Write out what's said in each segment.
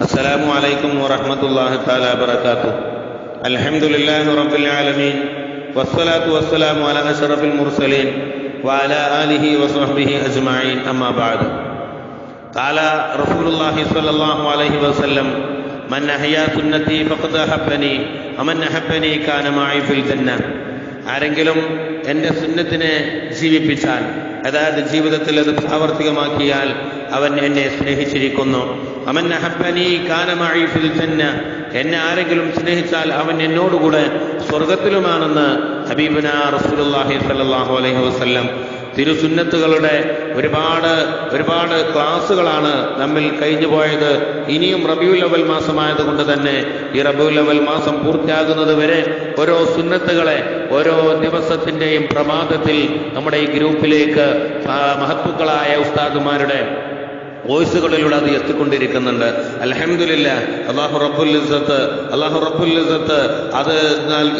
السلام عليكم ورحمة الله تعالى وبركاته الحمد لله رب العالمين والصلاة والسلام على أشرف المرسلين وعلى آله وصحبه أجمعين أما بعد قال رسول الله صلى الله عليه وسلم من أحيا سنتي فقد أحبني ومن أحبني كان معي في الجنة ആരെങ്കിലും എൻ്റെ സുന്നത്തിനെ ജീവിപ്പിച്ചാൽ അതായത് ജീവിതത്തിൽ അത് പ്രാവർത്തികമാക്കിയാൽ അവൻ എന്നെ സ്നേഹിച്ചിരിക്കുന്നു എന്നെ ആരെങ്കിലും സ്നേഹിച്ചാൽ അവൻ എന്നോടുകൂടെ സ്വർഗത്തിലുമാണെന്ന് ഹബീബന അലൈഹി വസല്ലം. തിരുസുന്നത്തുകളുടെ ഒരുപാട് ഒരുപാട് ക്ലാസ്സുകളാണ് നമ്മിൽ കഴിഞ്ഞു പോയത്. ഇനിയും റബിയുൽ അവൽ മാസമായതുകൊണ്ട് തന്നെ ഈ റബിയുൽ അവൽ മാസം പൂർത്തിയാകുന്നത് വരെ ഓരോ സുന്നത്തുകളെ ഓരോ ദിവസത്തിന്റെയും പ്രമാദത്തിൽ നമ്മുടെ ഈ ഗ്രൂപ്പിലേക്ക് മഹത്തുക്കളായ ഉസ്താദുമാരുടെ വോയിസുകളിലൂടെ അത് എത്തിക്കൊണ്ടിരിക്കുന്നുണ്ട്. അലഹമില്ല അള്ളാഹു റബ്ബുൽ ഇസത്ത് അള്ളാഹു റബ്ബുൽ ഇസത്ത് അത്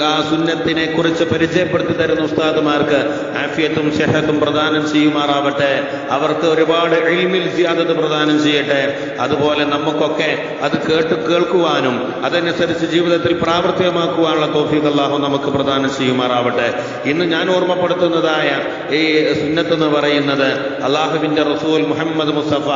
ആ സുന്നത്തിനെ കുറിച്ച് പരിചയപ്പെടുത്തി തരുന്ന ഉസ്താദുമാർക്ക് ആഫിയത്തും ഷെഹത്തും പ്രദാനം ചെയ്യുമാറാവട്ടെ. അവർക്ക് ഒരുപാട് എളിമിൽ സിയാദത്ത് പ്രദാനം ചെയ്യട്ടെ. അതുപോലെ നമുക്കൊക്കെ അത് കേട്ട് കേൾക്കുവാനും അതനുസരിച്ച് ജീവിതത്തിൽ പ്രാവർത്തികമാക്കുവാനുള്ള തോഫീഖ് അള്ളാഹു നമുക്ക് പ്രദാനം ചെയ്യുമാറാവട്ടെ. ഇന്ന് ഞാൻ ഓർമ്മപ്പെടുത്തുന്നതായ ഈ സുന്നത്ത് എന്ന് പറയുന്നത് അള്ളാഹുവിന്റെ റസൂൽ മുഹമ്മദ് മുസ്തഫ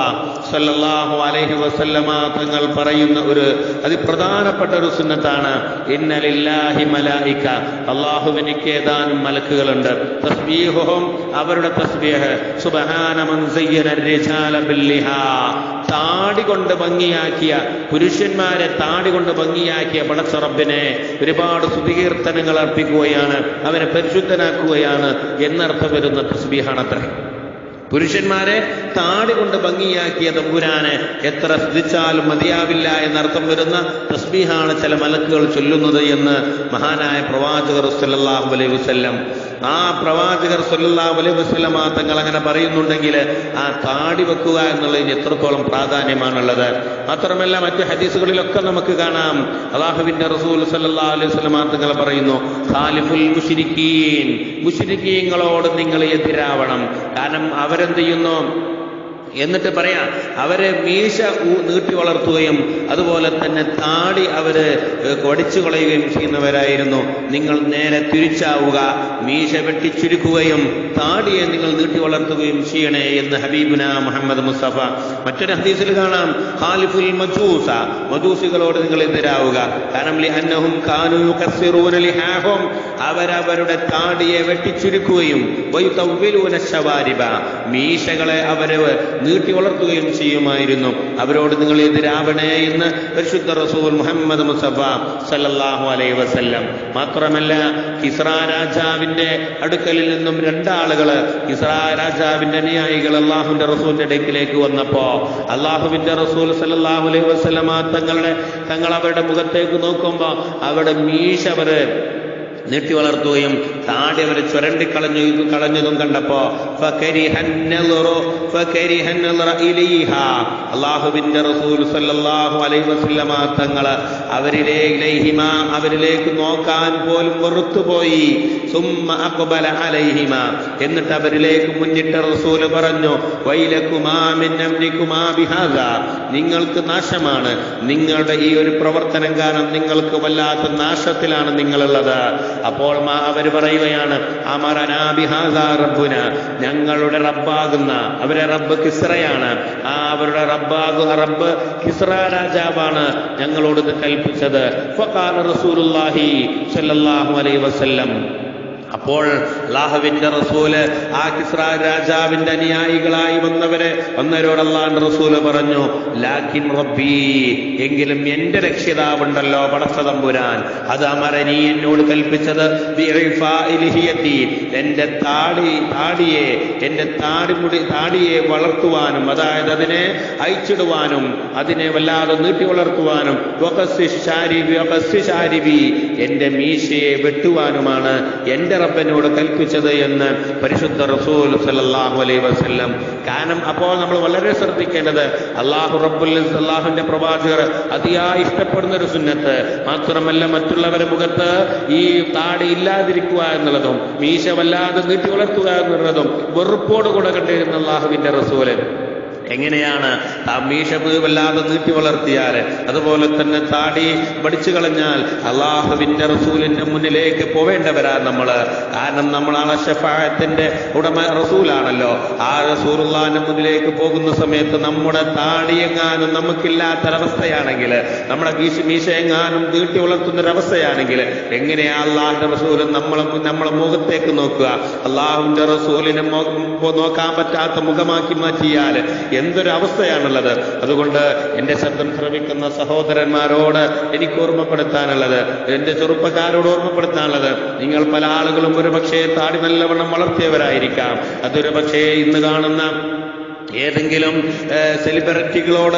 സല്ലല്ലാഹു അലൈഹി വസല്ലമ തങ്ങൾ പറയുന്ന ഒരു അതിപ്രധാനപ്പെട്ട ഒരു സുന്നത്താണ്. ഇന്നലില്ലാഹി മലായിക്ക അള്ളാഹുവിനിക്ക് ഏതാനും മലക്കുകളുണ്ട്. തസ്ബീഹും അവരുടെ തസ്ബീഹ്. സുബഹാന മൻസയ്യന റിജാല ബില്ലിഹാ. താടി കൊണ്ട് ഭംഗിയാക്കിയ പുരുഷന്മാരെ താടി കൊണ്ട് ഭംഗിയാക്കിയ പടച്ചറബിനെ ഒരുപാട് സ്തുതികീർത്തനങ്ങൾ അർപ്പിക്കുകയാണ്. അവനെ പരിശുദ്ധനാക്കുകയാണ്. എന്നർത്ഥം വരുന്ന തസ്ബീഹാണത്രേ. പുരുഷന്മാരെ താടി കൊണ്ട് ഭംഗിയാക്കിയ തമ്പുരാനെ എത്ര സ്തുതിച്ചാലും മതിയാവില്ല എന്നർത്ഥം വരുന്ന തസ്ബീഹാണ് ചില മലക്കുകൾ ചൊല്ലുന്നത് എന്ന് മഹാനായ പ്രവാചകർ സല്ലാഹു അലൈഹി വസല്ലം. ആ പ്രവാചകർ സല്ലാഹു അലൈഹി വസ്ല്ലം ആ തങ്ങൾ അങ്ങനെ പറയുന്നുണ്ടെങ്കിൽ ആ താടി വെക്കുക എന്നുള്ളതിന് എത്രത്തോളം പ്രാധാന്യമാണുള്ളത്. മാത്രമല്ല മറ്റു ഹദീസുകളിലൊക്കെ നമുക്ക് കാണാം. അള്ളാഹുവിന്റെ റസൂൽ സല്ലാ അലൈഹി വസ്ലം ആ തങ്ങൾ പറയുന്നു ഖാലിഫുൽ മുഷിരിക്കീൻ മുഷിരിക്കീങ്ങളോട് നിങ്ങൾ എതിരാവണം. കാരണം അവരെന്ത് ചെയ്യുന്നു എന്നിട്ട് പറയാ അവരെ മീശ നീട്ടി വളർത്തുകയും അതുപോലെ തന്നെ താടി അവർ കൊടിച്ചു കളയുകയും ചെയ്യുന്നവരായിരുന്നു. നിങ്ങൾ നേരെ തിരിച്ചാവുക മീശ വെട്ടിച്ചുരുക്കുകയും താടിയെ നിങ്ങൾ നീട്ടി വളർത്തുകയും ചെയ്യണേ എന്ന് ഹബീബുന മുഹമ്മദ് മുസ്തഫ. മറ്റൊരു ഹദീസിൽ കാണാം ഹാലിഫുൽ മജൂസ മജൂസികളോട് നിങ്ങൾ എതിരാവുക. കാരണം അവരവരുടെ താടിയെ വെട്ടിച്ചുരുക്കുകയും ശവാരിബ മീശകളെ അവർ നീട്ടി വളർത്തുകയും ചെയ്യുമായിരുന്നു. അവരോട് നിങ്ങൾ എതിരാവണേ എന്ന് പരിശുദ്ധ റസൂൽ മുഹമ്മദ് മുസഫ സല്ലല്ലാഹു അലൈ വസല്ലം. മാത്രമല്ല കിസ്ര രാജാവിന്റെ അടുക്കലിൽ നിന്നും രണ്ടാളുകൾ കിസ്ര രാജാവിന്റെ അനുയായികൾ അള്ളാഹുവിന്റെ റസൂലിന്റെ ഇടയ്ക്കിലേക്ക് വന്നപ്പോ അള്ളാഹുവിന്റെ റസൂൽ സല്ലല്ലാഹു അലൈഹി വസല്ലമ തങ്ങളുടെ തങ്ങൾ അവരുടെ മുഖത്തേക്ക് നോക്കുമ്പോ അവിടെ മീശ അവർ നീട്ടി വളർത്തുകയും താടി അവർ ചുരണ്ടി കളഞ്ഞു ഇത് കളഞ്ഞതും കണ്ടപ്പോ അള്ളാഹുവിന്റെ റസൂൽ സല്ലല്ലാഹു അലൈഹി വസല്ലമ തങ്ങൾ അവരിലെ ഇലൈഹിമ അവരിലേക്ക് നോക്കാൻ പോലും വെറുത്തുപോയി. സുമ്മ അക്ബല അലൈഹിമ. എന്നിട്ട് അവരിലേക്ക് മുന്നിട്ട് റസൂൽ പറഞ്ഞു വൈലകുമാ നിങ്ങൾക്ക് നാശമാണ്. നിങ്ങളുടെ ഈ ഒരു പ്രവർത്തനം കാരണം നിങ്ങൾക്ക് വല്ലാത്ത നാശത്തിലാണ് നിങ്ങളുള്ളത്. അപ്പോൾ അവർ പറയുകയാണ് അമറനാ ബിഹാസ റബ്ബുന. ഞങ്ങളുടെ റബ്ബാകുന്ന അവരെ റബ്ബ് കിസ്റയാണ് ആ അവരുടെ റബ്ബാകുന്ന റബ്ബ് കിസ്റ രാജാവാണ് ഞങ്ങളോട് കൽപ്പിച്ചത്. റസൂലുള്ളാഹി സ്വല്ലല്ലാഹു അലൈഹി വസല്ലം. അപ്പോൾ അള്ളാഹുവിന്റെ റസൂൽ ആ കിസ്ര രാജാവിന്റെ അനുയായികളായി വന്നവരെ വന്നവരോട് അള്ളാഹിന്റെ റസൂൽ പറഞ്ഞു ലാക്കിൻ റബ്ബി എങ്കിലും എന്റെ രക്ഷിതാവുണ്ടല്ലോ പടച്ചതമ്പുരാൻ അത് അമരനീ എന്നോട് കൽപ്പിച്ചത്. എന്റെ താടി താടിയെ എന്റെ താടിമുടി താടിയെ വളർത്തുവാനും അതായത് അതിനെ അയച്ചിടുവാനും അതിനെ വല്ലാതെ നീട്ടി വളർത്തുവാനും. എന്റെ മീശയെ വെട്ടുവാനുമാണ് എന്റെ റബ്ബനോട് കൽപ്പിച്ചത് എന്ന് പരിശുദ്ധ റസൂൽ സല്ലല്ലാഹു അലൈ വസ്ല്ലം. കാരണം അപ്പോൾ നമ്മൾ വളരെ ശ്രദ്ധിക്കേണ്ടത് അള്ളാഹു റബ്ബുൽ അള്ളാഹുവിന്റെ പ്രവാചകർ അതിയായി ഇഷ്ടപ്പെടുന്ന ഒരു സുന്നത്ത്. മാത്രമല്ല മറ്റുള്ളവരുടെ മുഖത്ത് ഈ താടി ഇല്ലാതിരിക്കുക എന്നുള്ളതും മീശ വല്ലാതെ നീട്ടി വളർത്തുക എന്നുള്ളതും വെറുപ്പോടുകൂടെ കണ്ടിരുന്ന അള്ളാഹുവിന്റെ റസൂൽ. എങ്ങനെയാണ് ആ മീശ വല്ലാതെ നീട്ടി വളർത്തിയാൽ? അതുപോലെ തന്നെ താടി പഠിച്ചു കളഞ്ഞാൽ അള്ളാഹുവിന്റെ റസൂലിന്റെ മുന്നിലേക്ക് പോവേണ്ടവരാ നമ്മൾ കാരണം നമ്മളാണ് ഷഫായത്തിന്റെ ഉടമ റസൂലാണല്ലോ. ആ റസൂലുള്ളാന്റെ മുന്നിലേക്ക് പോകുന്ന സമയത്ത് നമ്മുടെ താടിയെങ്ങാനും നമുക്കില്ലാത്തൊരവസ്ഥയാണെങ്കിൽ നമ്മുടെ മീശ മീശ എങ്ങാനും നീട്ടി വളർത്തുന്ന ഒരവസ്ഥയാണെങ്കിൽ എങ്ങനെയാ അള്ളാഹിന്റെ റസൂൽ നമ്മളെ നമ്മളെ മുഖത്തേക്ക് നോക്കുക? അള്ളാഹുവിന്റെ റസൂലിനെ നോക്കാൻ പറ്റാത്ത മുഖമാക്കി മാറ്റിയാൽ എന്തൊരു അവസ്ഥയാണുള്ളത് അതുകൊണ്ട് എന്റെ ശബ്ദം ശ്രമിക്കുന്ന സഹോദരന്മാരോട് എനിക്ക് ഓർമ്മപ്പെടുത്താനുള്ളത്. എന്റെ ചെറുപ്പക്കാരോട് ഓർമ്മപ്പെടുത്താനുള്ളത്. നിങ്ങൾ പല ആളുകളും ഒരുപക്ഷേ താടി നല്ലവണ്ണം വളർത്തിയവരായിരിക്കാം. അതൊരു പക്ഷേ ഇന്ന് കാണുന്ന ഏതെങ്കിലും സെലിബ്രിറ്റികളോട്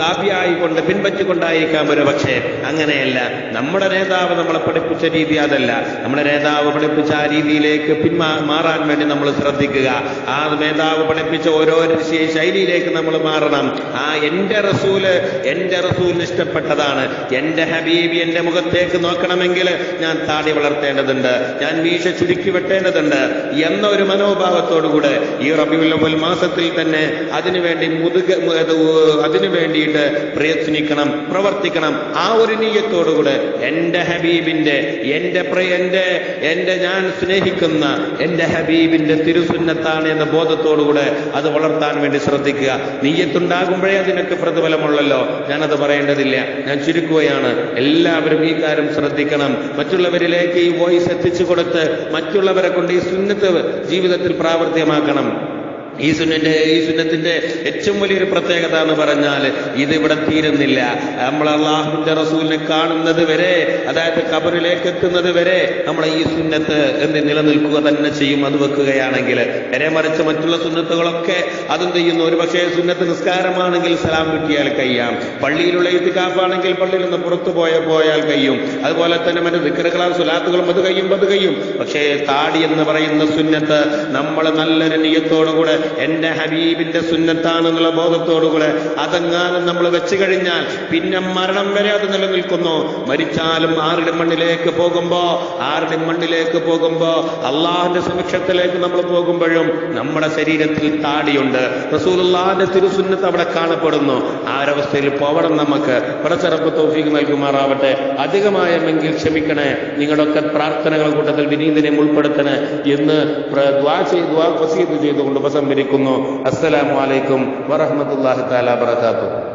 താപിയായിക്കൊണ്ട് പിൻപറ്റിക്കൊണ്ടായിരിക്കാം ഒരു പക്ഷേ. അങ്ങനെയല്ല. നമ്മുടെ നേതാവ് നമ്മളെ പഠിപ്പിച്ച രീതി അതല്ല. നമ്മുടെ നേതാവ് പഠിപ്പിച്ച ആ രീതിയിലേക്ക് പിന്മാ മാറാൻ വേണ്ടി നമ്മൾ ശ്രദ്ധിക്കുക. ആ നേതാവ് പഠിപ്പിച്ച ഓരോ ശൈലിയിലേക്ക് നമ്മൾ മാറണം. ആ എന്റെ റസൂൽ എന്റെ റസൂലിന് ഇഷ്ടപ്പെട്ടതാണ്. എന്റെ ഹബീബി എന്റെ മുഖത്തേക്ക് നോക്കണമെങ്കിൽ ഞാൻ താടി വളർത്തേണ്ടതുണ്ട്. ഞാൻ മീശ ചുരുക്കി വെട്ടേണ്ടതുണ്ട്. എന്ന ഒരു മനോഭാവത്തോടുകൂടെ ഈ റബിയുൽ മാസത്തിൽ തന്നെ അതിനുവേണ്ടി മുതുക അത് അതിനു വേണ്ടിയിട്ട് പ്രയത്നിക്കണം പ്രവർത്തിക്കണം. ആ ഒരു നീയത്തോടുകൂടെ എന്റെ ഹബീബിന്റെ എന്റെ പ്രിയ എന്റെ എന്റെ ഞാൻ സ്നേഹിക്കുന്ന എന്റെ ഹബീബിന്റെ തിരുസുന്നത്താണ് എന്ന ബോധത്തോടുകൂടെ അത് വളർത്താൻ വേണ്ടി ശ്രദ്ധിക്കുക. നീയത്തുണ്ടാകുമ്പോഴേ അതിനൊക്കെ പ്രതിഫലമുള്ളല്ലോ. ഞാനത് പറയേണ്ടതില്ല. ഞാൻ ചുരുക്കുകയാണ്. എല്ലാവരും ഈ കാര്യം ശ്രദ്ധിക്കണം. മറ്റുള്ളവരിലേക്ക് ഈ വോയിസ് എത്തിച്ചു കൊടുത്ത് മറ്റുള്ളവരെ കൊണ്ട് ഈ സുന്നത്ത് ജീവിതത്തിൽ പ്രാവർത്തികമാക്കണം. ഈ സുന്നന്റെ ഈ സുന്നത്തിന്റെ ഏറ്റവും വലിയൊരു പ്രത്യേകത എന്ന് പറഞ്ഞാൽ ഇത് ഇവിടെ തീരുന്നില്ല. നമ്മൾ അള്ളാഹുവിന്റെ റസൂലിനെ കാണുന്നത് വരെ അതായത് കബറിലേക്ക് എത്തുന്നത് വരെ നമ്മൾ ഈ സുന്നത്ത് എന്ത് നിലനിൽക്കുക തന്നെ ചെയ്യും അത് വെക്കുകയാണെങ്കിൽ. നേരെ മറിച്ച് മറ്റുള്ള സുന്നത്തുകളൊക്കെ അതും ചെയ്യുന്നു. ഒരു പക്ഷേ സുന്നത്ത് നിസ്കാരമാണെങ്കിൽ സലാം കിട്ടിയാൽ കഴിയാം. പള്ളിയിലുള്ള ഇത്തിക്കാഫാണെങ്കിൽ പള്ളിയിൽ നിന്ന് പുറത്തു പോയ പോയാൽ കഴിയും. അതുപോലെ തന്നെ മറ്റു ദിക്കറുകളാം സുലാത്തുകളും അത് കഴിയും അത് കഴിയും. പക്ഷേ താടി എന്ന് പറയുന്ന സുന്നത്ത് നമ്മൾ നല്ലൊരു നീയത്തോടുകൂടെ എന്റെ ഹബീബിന്റെ സുന്നത്താണെന്നുള്ള ബോധത്തോടുകൂടെ അതെങ്ങാനും നമ്മൾ വെച്ചു കഴിഞ്ഞാൽ പിന്നെ മരണം വരെ അത് നിലനിൽക്കുന്നു. മരിച്ചാലും ആരുടെ മണ്ണിലേക്ക് പോകുമ്പോ ആരുടെ മണ്ണിലേക്ക് പോകുമ്പോ അള്ളാഹിന്റെ സമക്ഷത്തിലേക്ക് നമ്മൾ പോകുമ്പോഴും നമ്മുടെ ശരീരത്തിൽ താടിയുണ്ട്. റസൂലുള്ളാഹിന്റെ തിരുസുന്നത്ത് അവിടെ കാണപ്പെടുന്നു. ആ ഒരവസ്ഥയിൽ പോവണം നമുക്ക്. പടച്ചിറപ്പ് തോഫീക്ക് നൽകുമാറാവട്ടെ. അധികമായെങ്കിൽ ക്ഷമിക്കണേ. നിങ്ങളൊക്കെ പ്രാർത്ഥനകൾ കൂട്ടത്തിൽ വിനീതനെ ഉൾപ്പെടുത്തണേ എന്ന് ചെയ്തുകൊണ്ട് ചെയ്തുകൊണ്ട് ഉപസംഹരിക്കുന്നു അസ്സലാമു അലൈക്കും വറഹ്മത്തുള്ളാഹി തആല വബറകാതുഹു.